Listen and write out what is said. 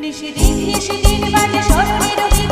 নিশিদিন নিশিদিন বাজে স্মরণের দিন